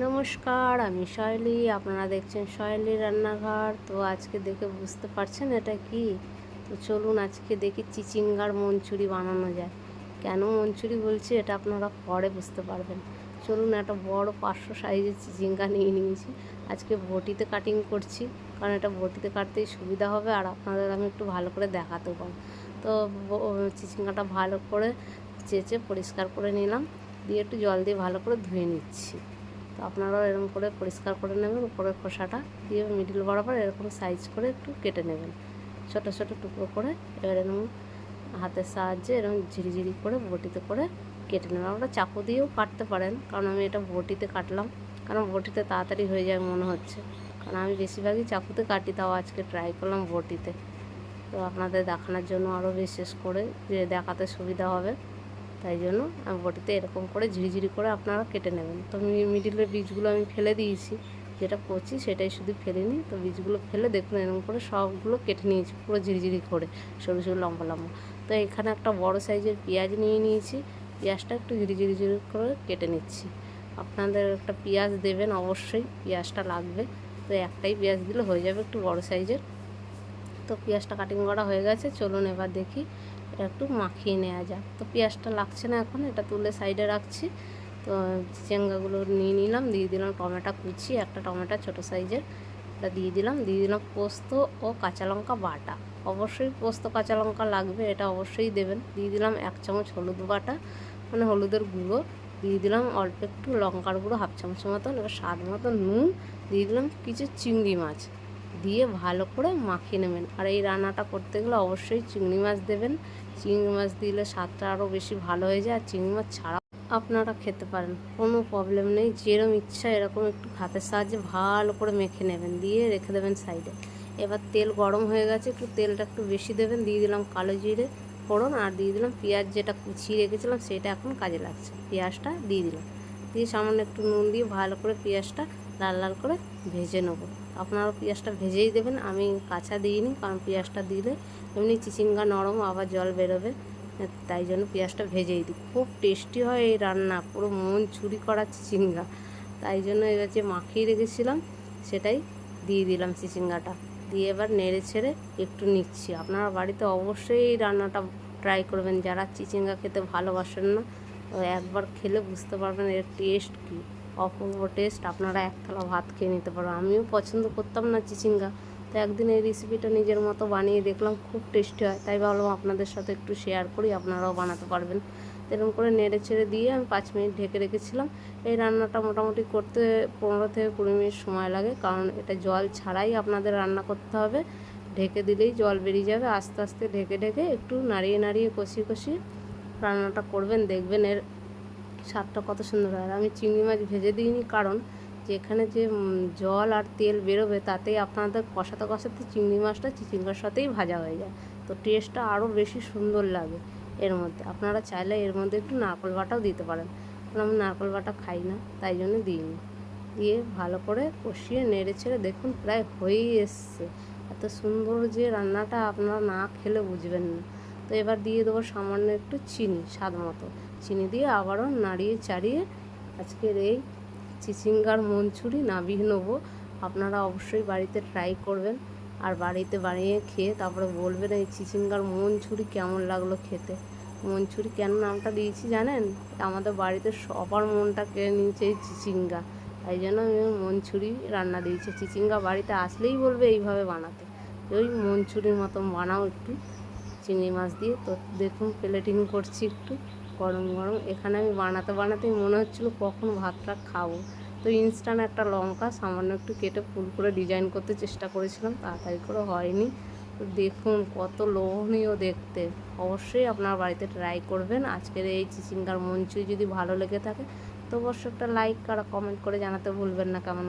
নমস্কার, আমি শৈলী। আপনারা দেখছেন শৈলী রান্নাঘর। তো আজকে দেখে বুঝতে পারছেন এটা কি? তো চলুন আজকে দেখি চিচিঙ্গার মঞ্চুরি বানানো যায়। কেন মঞ্চুরি বলছি এটা আপনারা পরে বুঝতে পারবেন। চলুন একটা বড় পাঁচশো সাইজের চিচিঙ্গা নিয়ে নিয়েছি। আজকে বটিতে কাটিং করছি, কারণ এটা বটিতে কাটতেই সুবিধা হবে আর আপনাদের আমি একটু ভালো করে দেখাতেও পারব। তো চিচিঙ্গাটা ভালো করে চেঁচে পরিষ্কার করে নিলাম। দিয়ে একটু জল দিয়ে ভালো করে ধুয়ে নিচ্ছি। তো আপনারাও এরকম করে পরিষ্কার করে নেবেন উপরের খোসাটা দিয়ে মিডিল বরাবর এরকম সাইজ করে একটু কেটে নেবেন। ছোট ছোট টুকরো করে এবার এরকম হাতের সাহায্যে এরকম ঝিরিঝিরি করে বটিতে করে কেটে নেবেন। আপনারা চাকু দিয়েও কাটতে পারেন, কারণ আমি এটা বটিতে কাটলাম, কারণ বটিতে তাড়াতাড়ি হয়ে যায় মনে হচ্ছে। কারণ আমি বেশিরভাগই চাকুতে কাটি, তাও আজকে ট্রাই করলাম বটিতে। তো আপনাদের দেখানোর জন্য আরও বিশেষ করে যে দেখাতে সুবিধা হবে। তাই জন্য আমি বটিতে এরকম করে ঝিরিঝিরি করে আপনারা কেটে নেবেন। তো মিডিলের বীজগুলো আমি ফেলে দিয়েছি। যেটা কচি সেটাই শুধু ফেলিনি তো বীজগুলো ফেলে দেখুন এরকম করে সবগুলো কেটে নিয়েছি পুরো ঝিরিঝিরি করে, সরু সরু লম্বা লম্বা। তো এখানে একটা বড় সাইজের পেঁয়াজ নিয়ে নিয়েছি। পেঁয়াজটা একটু ঝিরিঝিরি ঝিরি করে কেটে নিচ্ছি। আপনাদের একটা পেঁয়াজ দেবেন অবশ্যই, পেঁয়াজটা লাগবে। তো একটাই পেঁয়াজ দিলে হয়ে যাবে একটু বড় সাইজের। তো পেঁয়াজটা কাটিং করা হয়ে গেছে, চলুন এবার দেখি এটা একটু মাখিয়ে নেওয়া যাক। তো পেঁয়াজটা লাগছে না এখন, এটা তুলে সাইডে রাখছি। তো চেঙ্গাগুলো নিয়ে নিলাম, দিয়ে দিলাম টমেটো কুচি, একটা টমেটো ছোটো সাইজের। এটা দিয়ে দিলাম দিয়ে দিলাম পোস্ত ও কাঁচা লঙ্কা বাটা। অবশ্যই পোস্ত, কাঁচা লঙ্কা লাগবে, এটা অবশ্যই দেবেন। দিয়ে দিলাম এক চামচ হলুদ বাটা মানে হলুদের গুঁড়ো। দিয়ে দিলাম অল্প একটু লঙ্কার গুঁড়ো, হাফ চামচ মতন, এবার স্বাদ মতো নুন। দিয়ে দিলাম কিছু চিংড়ি মাছ। দিয়ে ভালো করে মাখিয়ে নেবেন। আর এই রান্নাটা করতে গেলে অবশ্যই চিংড়ি মাছ দেবেন। চিংড়ি মাছ দিলে স্বাদটা আরও বেশি ভালো হয়ে যায়। আর চিংড়ি মাছ ছাড়া আপনারা খেতে পারেন। কোনো প্রবলেম নেই। যেরকম ইচ্ছা এরকম একটু হাতের সাহায্যে ভালো করে মেখে নেবেন। দিয়ে রেখে দেবেন সাইডে। এবার তেল গরম হয়ে গেছে। একটু তেলটা একটু বেশি দেবেন। দিয়ে দিলাম কালো জিরে, ফোড়ন আর দিয়ে দিলাম পেঁয়াজ যেটা কুচিয়ে রেখেছিলাম সেটা এখন কাজে লাগছে। পেঁয়াজটা দিয়ে দিলাম। দিয়ে সামান্য একটু নুন দিয়ে ভালো করে পেঁয়াজটা লাল লাল করে ভেজে নেব। আপনারা পেঁয়াজটা ভেজেই দেবেন, আমি কাঁচা দিইনি কারণ পেঁয়াজটা দিলে এমনি চিচিঙ্গা নরম, আবার জল বেরোবে, তাই জন্য পেঁয়াজটা ভেজেই দিই। খুব টেস্টি হয় এই রান্না, পুরো মন চুরি করা চিচিঙ্গা। তাই জন্য এবার যে মাখিয়ে রেখেছিলাম, সেটাই দিয়ে দিলাম চিচিঙ্গাটা। দিয়ে এবার নেড়ে ছেড়ে একটু নিচ্ছি। আপনারা বাড়িতে অবশ্যই এই রান্নাটা ট্রাই করবেন। যারা চিচিঙ্গা খেতে ভালোবাসেন না একবার খেলে বুঝতে পারবেন এর টেস্ট কী। অপূর্ব টেস্ট আপনারা এক থালা ভাত খেয়ে নিতে পারবেন আমিও পছন্দ করতাম না চিচিঙ্গা। তো একদিন এই রেসিপিটা নিজের মতো বানিয়ে দেখলাম, খুব টেস্টি হয়। তাই ভাবলাম আপনাদের সাথে একটু শেয়ার করি, আপনারাও বানাতে পারবেন। এরকম করে নেড়ে ছেড়ে দিয়ে আমি পাঁচ মিনিট ঢেকে রেখেছিলাম। এই রান্নাটা মোটামুটি করতে পনেরো থেকে কুড়ি মিনিট সময় লাগে, কারণ এটা জল ছাড়াই আপনাদের রান্না করতে হবে। ঢেকে দিলেই জল বেরিয়ে যাবে। আস্তে আস্তে ঢেকে ঢেকে একটু নাড়িয়ে নাড়িয়ে কষিয়ে কষিয়ে রান্নাটা করবেন, দেখবেন এর স্বাদটা কত সুন্দর হয়। আর আমি চিংড়ি মাছ ভেজে দিইনি কারণ যে এখানে যে জল আর তেল বেরোবে তাতেই আপনাদের কষাতে কষাতে চিংড়ি মাছটা চিচিঙ্গার সাথেই ভাজা হয়ে যায়। তো টেস্টটা আরও বেশি সুন্দর লাগে এর মধ্যে। আপনারা চাইলে এর মধ্যে একটু নারকেল বাটাও দিতে পারেন। কারণ আমি নারকেল বাটা খাই না, তাই জন্য দিইনি। দিয়ে ভালো করে কষিয়ে নেড়ে ছেড়ে দেখুন প্রায় হয়েই এসছে। এত সুন্দর যে রান্নাটা আপনারা না খেলে বুঝবেন না। তো এবার দিয়ে দেবো সামান্য একটু চিনি স্বাদ মতো চিনি দিয়ে আবারও নাড়িয়ে চাড়িয়ে আজকের এই চিচিঙ্গার মঞ্চুরি নাবিয়ে নেব। আপনারা অবশ্যই বাড়িতে ট্রাই করবেন আর বাড়িতে বানিয়ে খেয়ে তারপরে বলবেন এই চিচিঙ্গার মঞ্চুরি কেমন লাগল খেতে। মঞ্চুরি কেন নামটা দিয়েছি জানেন? আমাদের বাড়িতে সবার মনটা কেড়ে নিয়েছে এই চিচিঙ্গা। তাই জন্য আমি মঞ্চুরি রান্না দিয়েছি। চিচিঙ্গা বাড়িতে আসলেই বলবে এইভাবে বানাতে। ওই মঞ্চুরির মতন বানাও একটু। চিংড়ি মাছ দিয়ে। তো দেখুন, প্লেটিং করছি একটু গরম গরম। এখানে আমি বানাতে বানাতেই মনে হচ্ছিল কখন ভাতটা খাব। তো ইনস্ট্যান্ট একটা লঙ্কা, সামান্য একটু কেটে ফুল করে ডিজাইন করতে চেষ্টা করেছিলাম, তাড়াতাড়ি করে হয়নি। তো দেখুন, কত লোভনীয় দেখতে। অবশ্যই আপনার বাড়িতে ট্রাই করবেন। আজকের এই চিচিঙ্গার মঞ্চুরি যদি ভালো লেগে থাকে, তো অবশ্যই একটা লাইক আর কমেন্ট করে জানাতে ভুলবেন না, কেমন